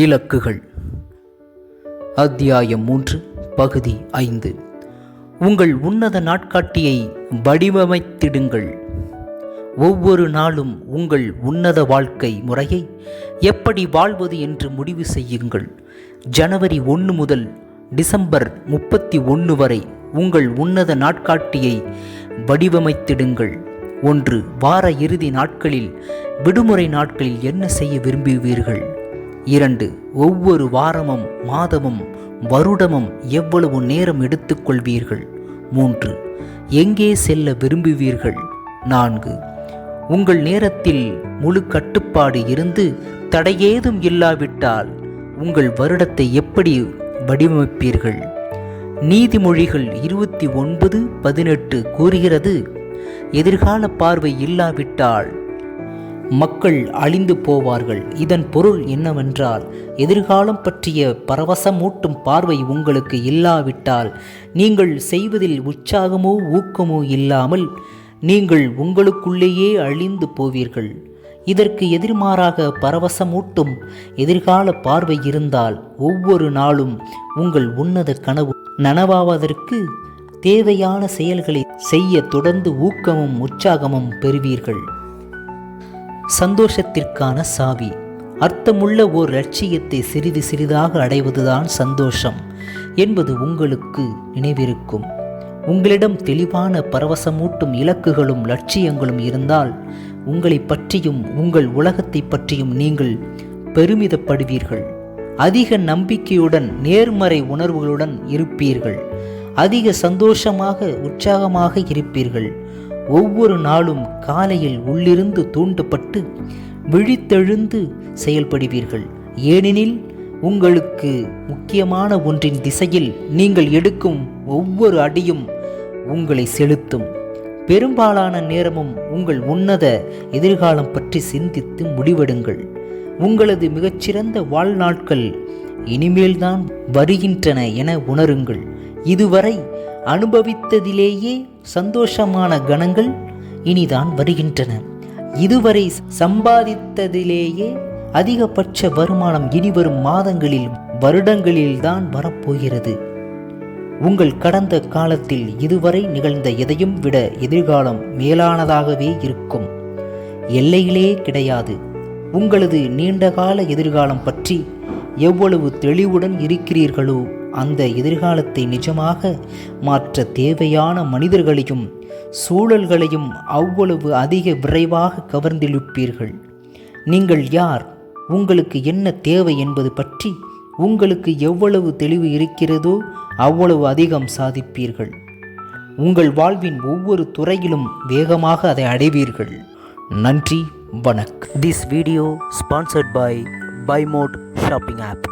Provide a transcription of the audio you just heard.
இலக்குகள். அத்தியாயம் மூன்று பகுதி ஐந்து. உங்கள் உன்னத நாட்காட்டியை வடிவமைத்திடுங்கள். ஒவ்வொரு நாளும் உங்கள் உன்னத வாழ்க்கை முறையை எப்படி வாழ்வது என்று முடிவு செய்யுங்கள். ஜனவரி ஒன்று முதல் டிசம்பர் முப்பத்தி ஒன்று வரை உங்கள் உன்னத நாட்காட்டியை வடிவமைத்திடுங்கள். ஒன்று வார இறுதி நாட்களில் விடுமுறை நாட்களில் என்ன செய்ய விரும்புவீர்கள்? இரண்டு ஒவ்வொரு வாரமும் மாதமும் வருடமும் எவ்வளவு நேரம் எடுத்துக்கொள்வீர்கள் மூன்று எங்கே செல்ல விரும்புவீர்கள்? நான்கு உங்கள் நேரத்தில் முழு கட்டுப்பாடு இருந்து தடையேதும் இல்லாவிட்டால் உங்கள் வருடத்தை எப்படி வடிவமைப்பீர்கள்? நீதிமொழிகள் இருபத்தி ஒன்பது பதினெட்டு கூறுகிறது எதிர்கால பார்வை இல்லாவிட்டால் மக்கள் அழிந்து போவார்கள். இதன் பொருள் என்னவென்றால் எதிர்காலம் பற்றிய பரவசமூட்டும் பார்வை உங்களுக்கு இல்லாவிட்டால் நீங்கள் செய்வதில் உற்சாகமோ ஊக்கமோ இல்லாமல் நீங்கள் உங்களுக்குள்ளேயே அழிந்து போவீர்கள். இதற்கு எதிர்மாறாக பரவசமூட்டும் எதிர்கால பார்வை இருந்தால் ஒவ்வொரு நாளும் உங்கள் உன்னத கனவு நனவாவதற்கு தேவையான செயல்களை செய்ய தொடர்ந்து ஊக்கமும் உற்சாகமும் பெறுவீர்கள். சந்தோஷத்திற்கான சாவி. அர்த்தமுள்ள ஓர் லட்சியத்தை சிறிது சிறிதாக அடைவதுதான் சந்தோஷம் என்பது உங்களுக்கு நினைவிருக்கும். உங்களிடம் தெளிவான பரவசமூட்டும் இலக்குகளும் லட்சியங்களும் இருந்தால் உங்களை பற்றியும் உங்கள் உலகத்தை பற்றியும் நீங்கள் பெருமிதப்படுவீர்கள். அதிக நம்பிக்கையுடன் நேர்மறை உணர்வுகளுடன் இருப்பீர்கள். அதிக சந்தோஷமாக உற்சாகமாக இருப்பீர்கள். ஒவ்வொரு நாளும் காலையில் உள்ளிருந்து தூண்டப்பட்டு விழித்தெழுந்து செயல்படுவீர்கள். ஏனெனில் உங்களுக்கு முக்கியமான ஒன்றின் திசையில் நீங்கள் எடுக்கும் ஒவ்வொரு அடியும் உங்களை செலுத்தும். பெரும்பாலான நேரமும் உங்கள் உன்னத எதிர்காலம் பற்றி சிந்தித்து முடிவெடுங்கள். உங்களது மிகச்சிறந்த வாழ்நாட்கள் இனிமேல்தான் வருகின்றன என உணருங்கள். இதுவரை அனுபவித்ததிலேயே சந்தோஷமான கணங்கள் இனிதான் வருகின்றன. இதுவரை சம்பாதித்ததிலேயே அதிகபட்ச வருமானம் இனிவரும் மாதங்களில் வருடங்களில்தான் வரப்போகிறது. உங்கள் கடந்த காலத்தில் இதுவரை நிகழ்ந்த எதையும் விட எதிர்காலம் மேலானதாகவே இருக்கும். எல்லையிலே கிடையாது. உங்களது நீண்டகால எதிர்காலம் பற்றி எவ்வளவு தெளிவுடன் இருக்கிறீர்களோ அந்த எதிர்காலத்தை நிஜமாக மாற்ற தேவையான மனிதர்களையும் சூழல்களையும் அவ்வளவு அதிக விரைவாக கவர்ந்திழுப்பீர்கள். நீங்கள் யார்? உங்களுக்கு என்ன தேவை என்பது பற்றி உங்களுக்கு எவ்வளவு தெளிவு இருக்கிறதோ அவ்வளவு அதிகம் சாதிப்பீர்கள். உங்கள் வாழ்வின் ஒவ்வொரு துறையிலும் வேகமாக அதை அடைவீர்கள். நன்றி வணக்கம். This video sponsored by Bymot shopping app